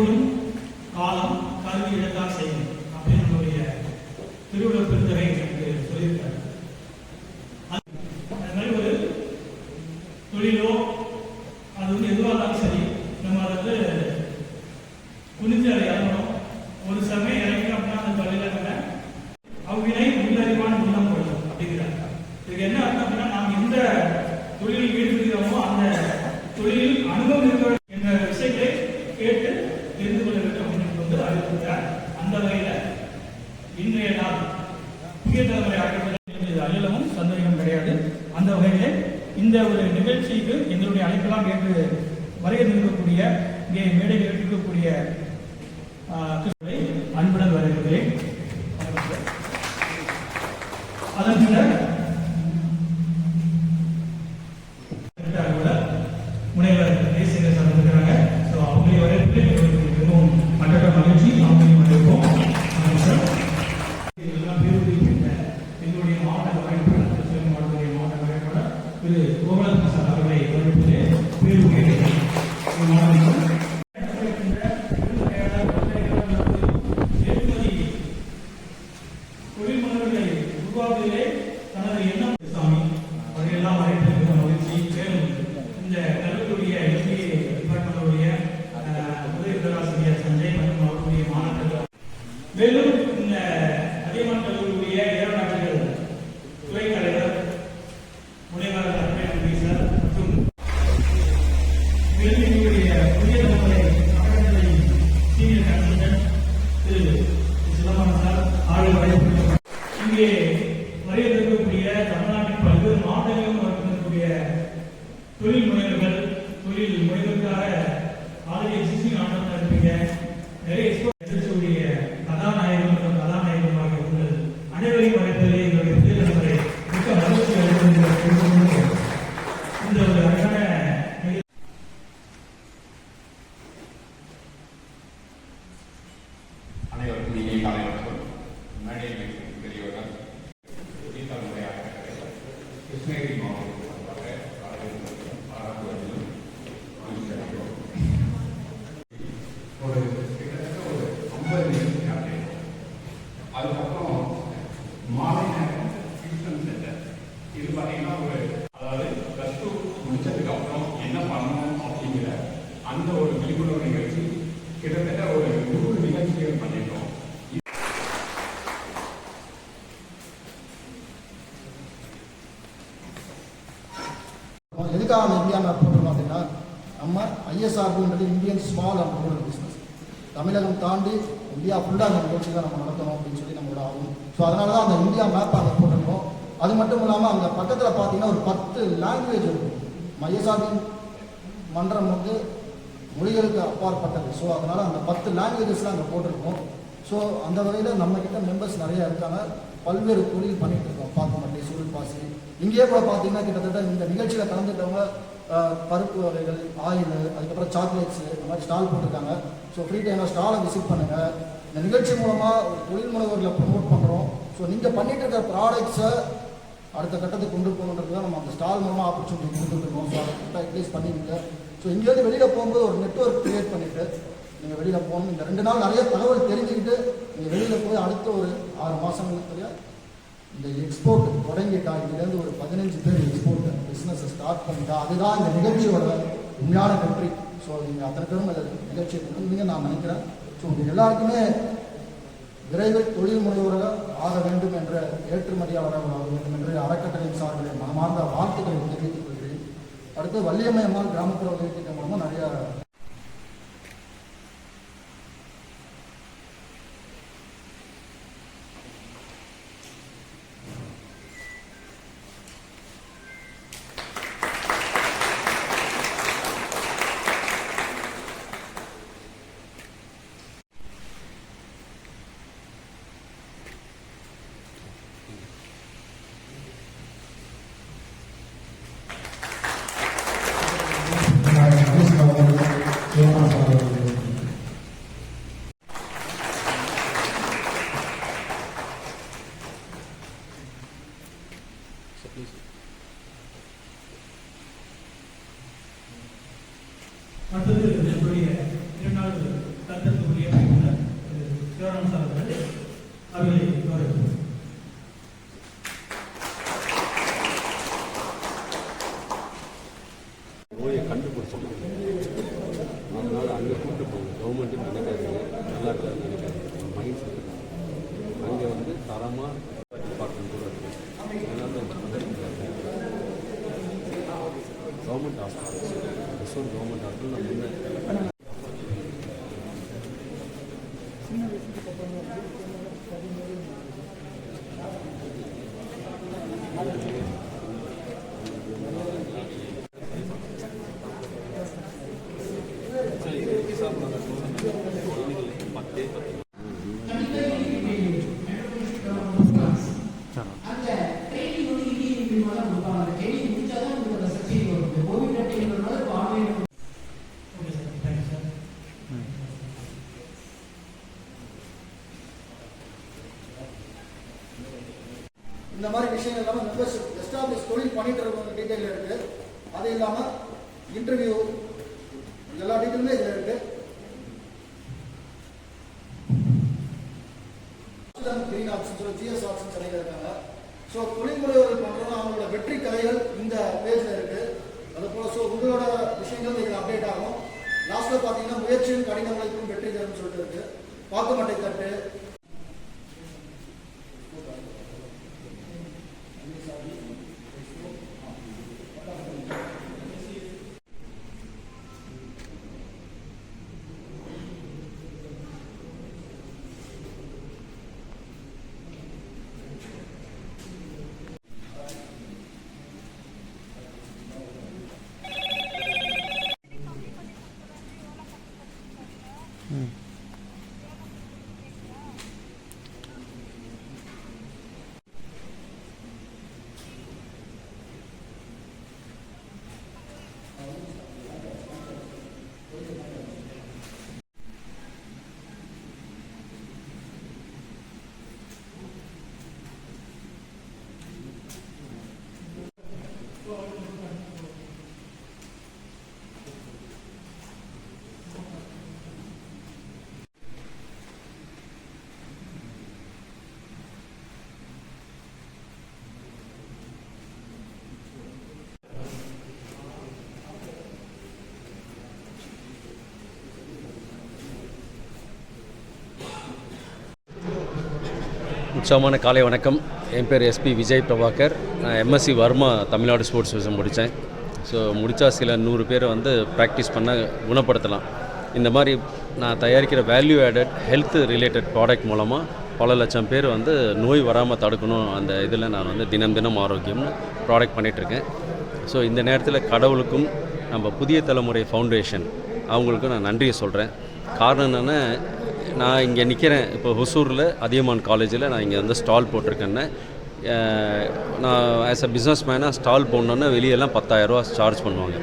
கைகூடும் காலம் கல்வி இடத்தால் செய்யும் அப்படின்னு நம்முடைய திருவிழா பெருந்தகை எனக்கு சொல்லியிருக்காரு அது அது மாதிரி ஒரு தொழிலோ அது வந்து எதுவாக இருந்தாலும் சரி நம்ம அதை வந்து குனிஞ்சு அதை இறங்கணும் ஒரு சமயம் இறங்கி அப்படின்னா அந்த தொழில நம்ம அவ்வினை உள்ளறிவான் உள்ளம் கொள்ளும் அப்படிங்கிறாங்க இதுக்கு என்ன அர்த்தம் அப்படின்னா நாம் எந்த தொழிலில் ஈடுபடுகிறோமோ அந்த தொழிலில் அனுபவம் இருக்க வேண்டும் என்ற விஷயங்களை கேட்டு தெரிந்து கொள்ள வேண்டும் அப்படின்னு வந்து அறிவித்தார் அந்த வகையில இன்றைய நாள் புதிய தலைமுறை அழைப்பது அகிலமும் சந்தேகம் கிடையாது அந்த வகையிலே இந்த ஒரு நிகழ்ச்சிக்கு எங்களுடைய அழைப்பெல்லாம் ஏற்று வருகை நிற்கக்கூடிய இங்கே மேடையில் இருக்கக்கூடிய கிறிஸ்துவை அன்புடன் வரவேற்கிறேன். அதன் பின்னர் கூட முனைவர் தேசிய சார் ஸோ அவங்களை வரவேற்று மிகவும் மற்ற மகிழ்ச்சி. அவங்களையும் வரவேற்போம். இதெல்லாம் பேருந்து மாவட்ட வரைபடம் மாவட்ட வரைபடம் திரு கோகுலன் சார் மேலும் இந்த அதியமான் கல்லூரியுடைய ஏரோநாட்டிகள் துறைக்கலை ஒரு கிட்டத்தட்ட ஒரு ஐம்பது அதுக்கப்புறம் மாலை நேரம் டியூஷன் சென்டர் இது பார்த்தீங்கன்னா ஒரு அதாவது ப்ளஸ் டூ முடிச்சதுக்கு அப்புறம் என்ன பண்ணணும் அப்படிங்கிற அந்த ஒரு விழிப்புணர்வு நிகழ்ச்சி கிட்டத்தட்ட ஒரு நூறு நிகழ்ச்சிகள் பண்ணிட்டோம் எதுக்காக அந்த இந்தியா மேப் போட்டிருக்கோம் அப்படின்னா நம்ம ஐஎஸ்ஆர்புன்றது Indian small and rural business Tamilagam தாண்டி இந்தியா ஃபுல்லாக அந்த நிகழ்ச்சி தான் நம்ம நடத்தணும் அப்படின்னு சொல்லி நம்மளோட ஆகும் ஸோ அதனால தான் அந்த இந்தியா மேப் அங்கே போட்டிருக்கோம் அது மட்டும் இல்லாமல் அங்கே பக்கத்தில் பார்த்தீங்கன்னா ஒரு பத்து லாங்குவேஜ் இருக்கும் ஐஎஸ்ஆர்பின் மன்றம் வந்து மொழிகளுக்கு அப்பாற்பட்டது. ஸோ அதனால் அந்த பத்து லாங்குவேஜஸ்லாம் அங்கே போட்டிருக்கோம். ஸோ அந்த வகையில் நம்மக்கிட்ட மெம்பர்ஸ் நிறையா இருக்காங்க. பல்வேறு தொழில் பண்ணிட்டு இருக்கோம். பாக்குமட்டை சுருள் பாசி. இங்கேயே கூட பார்த்தீங்கன்னா கிட்டத்தட்ட இந்த நிகழ்ச்சியில் கலந்துட்டவங்க பருப்பு வகைகள் ஆயில் அதுக்கப்புறம் சாக்லேட்ஸ் இந்த மாதிரி ஸ்டால் போட்டிருக்காங்க. ஸோ ஃப்ரீ டைமில் ஸ்டாலை விசிட் பண்ணுங்கள் இந்த நிகழ்ச்சி மூலமாக ஒரு தொழில் முனைவர்களை ப்ரொமோட் பண்ணுறோம் ஸோ நீங்கள் பண்ணிட்டு இருக்கிற ப்ராடக்ட்ஸை அடுத்த கட்டத்துக்கு கொண்டு போகணுன்றது தான் நம்ம அந்த ஸ்டால் மூலமாக ஆப்பர்ச்சுனிட்டி கொடுத்துருக்கோம் ஸோ அதை கரெக்டாக யூட்டிலைஸ் பண்ணிவிட்டு ஸோ இங்கேருந்து வெளியில் போகும்போது ஒரு நெட்வொர்க் க்ரியேட் பண்ணிவிட்டு நீங்கள் வெளியில் போகணும். இந்த ரெண்டு நாள் நிறைய தகவல் தெரிஞ்சுக்கிட்டு நீங்கள் வெளியில் போய் அடுத்த ஒரு ஆறு மாதங்களுக்கு இந்த எக்ஸ்போர்ட் தொடங்கிட்டா இதுலேருந்து ஒரு பதினஞ்சு பேர் எக்ஸ்போர்ட் பிஸ்னஸை ஸ்டார்ட் பண்ணிட்டா அதுதான் இந்த நிகழ்ச்சியோட உண்மையான வெற்றி. ஸோ நீங்கள் அத்தனை பேரும் இந்த நிகழ்ச்சியை கொண்டு நான் நினைக்கிறேன். ஸோ உங்கள் எல்லாருக்குமே விரைவில் தொழில் முனைவோராக ஆக வேண்டும் என்ற ஏற்றுமதியாளராக ஆக வேண்டும் என்று அறக்கட்டளையின் சார்பில் மனமார்ந்த வார்த்தைகளை தெரிவித்துக் கொள்கிறேன். அடுத்து வள்ளியம்மையம்மாள் கிராமப்புற உதவி திட்டம் மூலமாக நிறைய போங்க நினைக்காதீங்க. நல்லா இருக்காது நினைக்காதீங்க. மைண்ட் செட் அங்கே வந்து தரமாக டிபார்ட்மெண்ட் கூட இருக்குது கவர்மெண்ட் ஹாஸ்பிட்டல் ரிசோர் கவர்மெண்ட் ஹாஸ்பிட்டல் நான் முன்னே you. இந்த மாதிரி விஷயங்கள் இல்லாமல் மெம்பர்ஷிப் எஸ்டாப்ளிஷ் தொழில் பண்ணிட்டு இருக்கவங்க டீட்டெயில் இருக்கு. அது இல்லாமல் இன்டர்வியூ எல்லா டீட்டெயிலுமே இதில் இருக்கு. கிரீன் ஆப்ஷன் சொல்லி ஜிஎஸ் ஆப்ஷன் சொல்லிட்டு இருக்காங்க. ஸோ தொழில் முறைகள் அவங்களோட வெற்றி கதைகள் இந்த பேஜில் இருக்கு. அது போல் ஸோ உங்களோட விஷயங்கள் இதில் அப்டேட் ஆகும். லாஸ்ட்டில் பார்த்தீங்கன்னா முயற்சியும் கடின உழைப்பும் வெற்றி தரும் சொல்லிட்டு இருக்கு. பாக்கு மட்டை தட்டு உற்சாகமான காலை வணக்கம். என் பேர் எஸ்பி விஜய் பிரபாகர். நான் எம்எஸ்சி வர்மா தமிழ்நாடு ஸ்போர்ட்ஸ் விஷயம் முடித்தேன். ஸோ முடித்தா சில நூறு பேரை வந்து ப்ராக்டிஸ் பண்ண குணப்படுத்தலாம். இந்த மாதிரி நான் தயாரிக்கிற value added health related product மூலமாக பல லட்சம் பேர் வந்து நோய் வராமல் தடுக்கணும் அந்த இதில் நான் வந்து தினம் தினம் ஆரோக்கியம்னு ப்ராடக்ட் பண்ணிகிட்ருக்கேன் ஸோ இந்த நேரத்தில் கடவுளுக்கும் நம்ம புதிய தலைமுறை ஃபவுண்டேஷன் அவங்களுக்கும் நான் நன்றியை சொல்கிறேன் காரணம் என்னென்னா நான் இங்கே நிற்கிறேன் இப்போ ஹொசூரில் அதியமான் காலேஜில் நான் இங்கே வந்து ஸ்டால் போட்டிருக்கேன்னு. நான் ஆஸ் அ பிஸ்னஸ் மேனாக ஸ்டால் போடணுன்னா வெளியெல்லாம் பத்தாயிரரூவா சார்ஜ் பண்ணுவாங்க.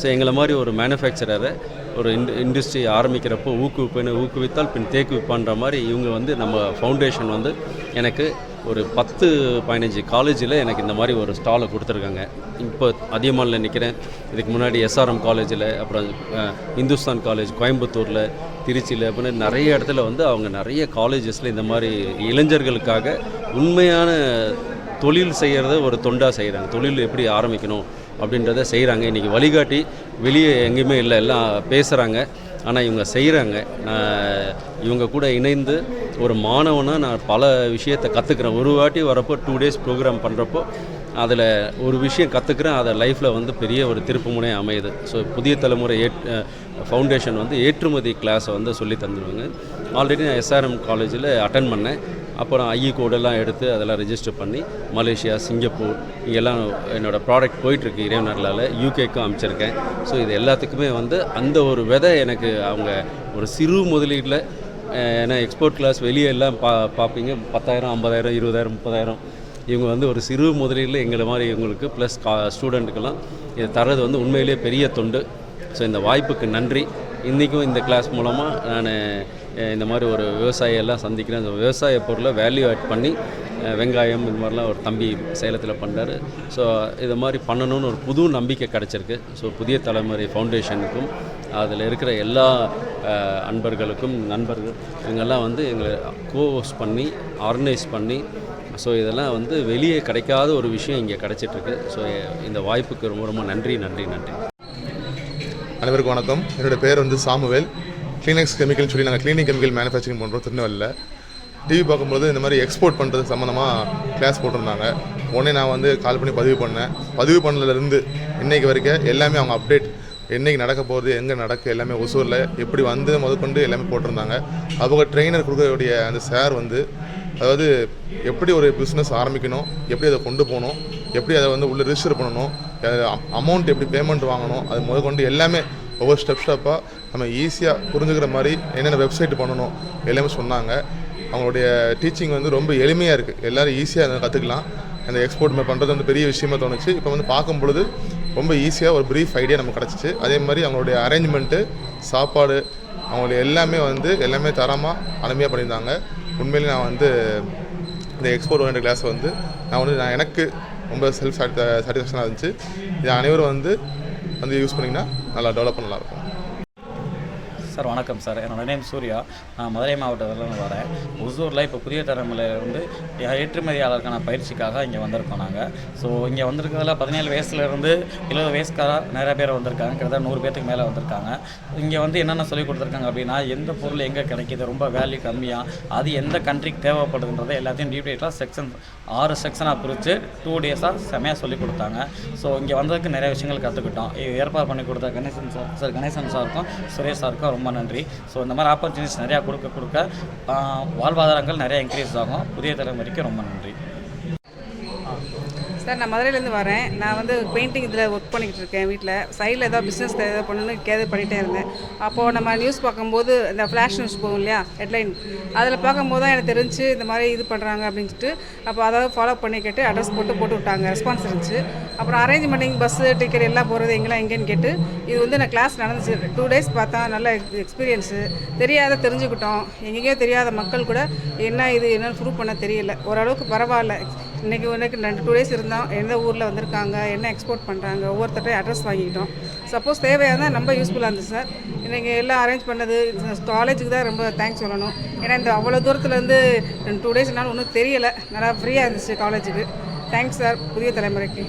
ஸோ எங்களை மாதிரி ஒரு மேனுஃபேக்சரரை ஒரு இண்டு இண்டஸ்ட்ரி ஆரம்பிக்கிறப்போ ஊக்குவிப்புன்னு ஊக்குவித்தால் பின் தேக்குவிப்பான்ற மாதிரி இவங்க வந்து நம்ம ஃபவுண்டேஷன் வந்து எனக்கு ஒரு பத்து பதினஞ்சு காலேஜில் எனக்கு இந்த மாதிரி ஒரு ஸ்டாலை கொடுத்துருக்காங்க. இப்போ அதியமானில் நிற்கிறேன் இதுக்கு முன்னாடி எஸ்ஆர்எம் காலேஜில் அப்புறம் இந்துஸ்தான் காலேஜ் கோயம்புத்தூரில் திருச்சியில் அப்படின்னு நிறைய இடத்துல வந்து அவங்க நிறைய காலேஜஸில் இந்த மாதிரி இளைஞர்களுக்காக உண்மையான தொழில் செய்கிறத ஒரு தொண்டாக செய்கிறாங்க தொழில் எப்படி ஆரம்பிக்கணும் அப்படின்றத செய்கிறாங்க இன்றைக்கி வழிகாட்டி வெளியே எங்கேயுமே இல்லை எல்லாம் பேசுகிறாங்க ஆனால் இவங்க செய்கிறாங்க நான் இவங்க கூட இணைந்து ஒரு மாணவனாக நான் பல விஷயத்தை கற்றுக்குறேன் ஒரு வாட்டி வரப்போ டூ டேஸ் ப்ரோக்ராம் பண்ணுறப்போ அதில் ஒரு விஷயம் கற்றுக்குறேன் அதை லைஃப்பில் வந்து பெரிய ஒரு திருப்பு முனை அமையுது. ஸோ புதிய தலைமுறை ஃபவுண்டேஷன் வந்து ஏற்றுமதி கிளாஸை வந்து சொல்லி தந்துடுவாங்க ஆல்ரெடி நான் எஸ்ஆர்எம் காலேஜில் அட்டன் பண்ணேன். அப்புறம் ஐஇ கோடெல்லாம் எடுத்து அதெல்லாம் ரெஜிஸ்டர் பண்ணி மலேசியா சிங்கப்பூர் இங்கெல்லாம் என்னோடய ப்ராடக்ட் போயிட்டுருக்கு இறைவனர்களால். யூகேக்கும் அமைச்சிருக்கேன். ஸோ இது எல்லாத்துக்குமே வந்து அந்த ஒரு விதை எனக்கு அவங்க ஒரு சிறு முதலீட்டில் ஏன்னா எக்ஸ்போர்ட் கிளாஸ் வெளியே எல்லாம் பா பார்ப்பீங்க. பத்தாயிரம் ஐம்பதாயிரம் இருபதாயிரம் முப்பதாயிரம். இவங்க வந்து ஒரு சிறு முதலீட்டில் எங்களை மாதிரி இவங்களுக்கு ப்ளஸ் கா ஸ்டூடெண்ட்டுக்கெல்லாம் இது தர்றது வந்து உண்மையிலேயே பெரிய தொண்டு. ஸோ இந்த வாய்ப்புக்கு நன்றி. இன்றைக்கும் இந்த கிளாஸ் மூலமாக நான் இந்த மாதிரி ஒரு விவசாயியெல்லாம் சந்திக்கிறேன். அந்த விவசாய பொருளை வேல்யூ ஆட் பண்ணி வெங்காயம் இந்த மாதிரிலாம் ஒரு தம்பி சேலத்தில் பண்ணுறாரு ஸோ இது மாதிரி பண்ணணும்னு ஒரு புது நம்பிக்கை கிடச்சிருக்கு. ஸோ புதிய தலைமுறை ஃபவுண்டேஷனுக்கும் அதில் இருக்கிற எல்லா அன்பர்களுக்கும் நண்பர்கள் இவங்கெல்லாம் வந்து எங்களை கோஸ் பண்ணி ஆர்கனைஸ் பண்ணி ஸோ இதெல்லாம் வந்து வெளியே கிடைக்காத ஒரு விஷயம் இங்கே கிடைச்சிட்ருக்கு. ஸோ இந்த வாய்ப்புக்கு ரொம்ப ரொம்ப நன்றி நன்றி நன்றி. அனைவருக்கும் வணக்கம். என்னோடய பேர் வந்து சாமுவேல். கிளீனக்ஸ் கெமிக்கல்னு சொல்லி நாங்கள் கிளீனிக் கெமிக்கல் மேனுஃபேக்சரிங் பண்ணுறோம் திருநெல்வேலியில் டிவி பார்க்கும்போது இந்த மாதிரி எக்ஸ்போர்ட் பண்ணுறது சம்மந்தமாக கிளாஸ் போட்டிருந்தாங்க. உடனே நான் வந்து கால் பண்ணி பதிவு பண்ணேன். பதிவு பண்ணதுலேருந்து இன்றைக்கு வரைக்கும் எல்லாமே அவங்க அப்டேட் என்றைக்கு நடக்க போகிறது எங்கே நடக்குது எல்லாமே ஒசூரில் எப்படி வந்து முதற்கொண்டு எல்லாமே போட்டிருந்தாங்க. அவங்க ட்ரெயினர் கொடுக்கக்கூடிய அந்த சார் வந்து அதாவது எப்படி ஒரு பிஸ்னஸ் ஆரம்பிக்கணும் எப்படி அதை கொண்டு போகணும் எப்படி அதை வந்து உள்ளே ரிஜிஸ்டர் பண்ணணும் அமௌண்ட் எப்படி பேமெண்ட் வாங்கணும் அது முதற்கொண்டு எல்லாமே ஒவ்வொரு ஸ்டெப் ஸ்டெப்பாக நம்ம ஈஸியாக புரிஞ்சுக்கிற மாதிரி என்னென்ன வெப்சைட் பண்ணணும் எல்லாமே சொன்னாங்க. அவங்களுடைய டீச்சிங் வந்து ரொம்ப எளிமையாக இருக்குது எல்லோரும் ஈஸியாக அதை கற்றுக்கலாம் அந்த எக்ஸ்போர்ட் பண்ணுறது வந்து பெரிய விஷயமா தோணுச்சு. இப்போ வந்து பார்க்கும் பொழுது ரொம்ப ஈஸியாக ஒரு ப்ரீஃப் ஐடியா நமக்கு கிடச்சிச்சு. அதே மாதிரி அவங்களுடைய அரேஞ்ச்மெண்ட்டு சாப்பாடு அவங்களுடைய எல்லாமே வந்து எல்லாமே தரமாக அருமையாக பண்ணியிருந்தாங்க. உண்மையிலே நான் வந்து இந்த எக்ஸ்போர்ட் ஓரியன்ட் கிளாஸ் வந்து நான் வந்து நான் எனக்கு ரொம்ப செல்ஃப் சாட்டிஸ்ஃபேக்ஷனாக இருந்துச்சு. இது அனைவரும் வந்து வந்து யூஸ் பண்ணிங்கன்னா நல்லா டெவலப் நல்லாயிருக்கும் சார் வணக்கம் சார். என்னோட நேம் சூர்யா. நான் மதுரை மாவட்டத்திலேருந்து வரேன். ஒசூரில் இப்போ புதிய தலைமுறையில் வந்து ஏற்றுமதியாளருக்கான பயிற்சிக்காக இங்கே வந்திருக்கோம் நாங்கள் ஸோ இங்கே வந்திருக்கிறதுல பதினேழு வயசுலேருந்து இருபது வயசுக்காக நிறைய பேர் வந்திருக்காங்க. கிட்டத்தட்ட நூறு பேத்துக்கு மேலே வந்திருக்காங்க. இங்கே வந்து என்னென்ன சொல்லி கொடுத்துருக்காங்க அப்படின்னா எந்த பொருள் எங்கே கிடைக்கிது ரொம்ப வேல்யூ கம்மியாக அது எந்த கண்ட்ரிக்கு தேவைப்படுதுன்றதை எல்லாத்தையும் டீட்டெயிலாக செக்ஷன் ஆறு செக்ஷனாக பிரித்து டூ டேஸாக செமையாக சொல்லி கொடுத்தாங்க. ஸோ இங்கே வந்ததுக்கு நிறைய விஷயங்கள் கற்றுக்கிட்டோம் ஏற்பாடு பண்ணி கொடுத்த கணேசன் சார் சார் கணேசன் சாருக்கும் சுரேஷ் சாருக்கும் ரொம்ப நன்றி. ஸோ இந்த மாதிரி ஆப்பர்ச்சுனிட்டிஸ் நிறையா கொடுக்க கொடுக்க வாழ்வாதாரங்கள் நிறைய இன்க்ரீஸ் ஆகும். புதிய தலைமுறைக்கு ரொம்ப நன்றி. சார் நான் மதுரையிலேருந்து வரேன். நான் வந்து பெயிண்டிங் இதில் ஒர்க் பண்ணிக்கிட்டு இருக்கேன் வீட்டில். சைடில் ஏதோ பிஸ்னஸ் ஏதோ பண்ணணும்னு கேது பண்ணிகிட்டே இருந்தேன். அப்போது நம்ம நியூஸ் பார்க்கும்போது இந்த ஃப்ளாஷ் நியூஸ் போகும் இல்லையா ஹெட்லைன் அதில் பார்க்கும்போது தான் எனக்கு தெரிஞ்சு இந்த மாதிரி இது பண்ணுறாங்க அப்படின்னு சொல்லிட்டு அப்போ அதாவது ஃபாலோ பண்ணி கேட்டு அட்ரஸ் போட்டு போட்டு விட்டாங்க. ரெஸ்பான்ஸ் இருந்துச்சு. அப்புறம் அரேஞ்ச் பண்ணிங் பஸ்ஸு டிக்கெட் எல்லாம் போகிறது எங்கெல்லாம் எங்கேன்னு கேட்டு இது வந்து நான் கிளாஸ் நடந்துச்சு. டூ டேஸ் பார்த்தா நல்ல எக்ஸ்பீரியன்ஸு தெரியாத தெரிஞ்சுக்கிட்டோம். எங்கேயோ தெரியாத மக்கள் கூட என்ன இது என்னன்னு ப்ரூவ் பண்ண தெரியல. ஓரளவுக்கு பரவாயில்ல. இன்றைக்கி உனக்கு ரெண்டு டூ டேஸ் இருந்தோம் எந்த ஊரில் வந்திருக்காங்க என்ன எக்ஸ்போர்ட் பண்ணுறாங்க ஒவ்வொருத்தர்ட்டையும் அட்ரஸ் வாங்கிக்கிட்டோம். சப்போஸ் தேவையாக இருந்தால் ரொம்ப யூஸ்ஃபுல்லாக இருந்துச்சு சார் இன்றைக்கி எல்லாம் அரேஞ்ச் பண்ணது காலேஜுக்கு தான் ரொம்ப தேங்க்ஸ் சொல்லணும். ஏன்னா இந்த அவ்வளோ தூரத்துலேருந்து டூ டேஸ்னாலும் ஒன்றும் தெரியலை. நல்லா ஃப்ரீயாக இருந்துச்சு காலேஜுக்கு தேங்க்ஸ் சார் புதிய தலைமுறைக்கு.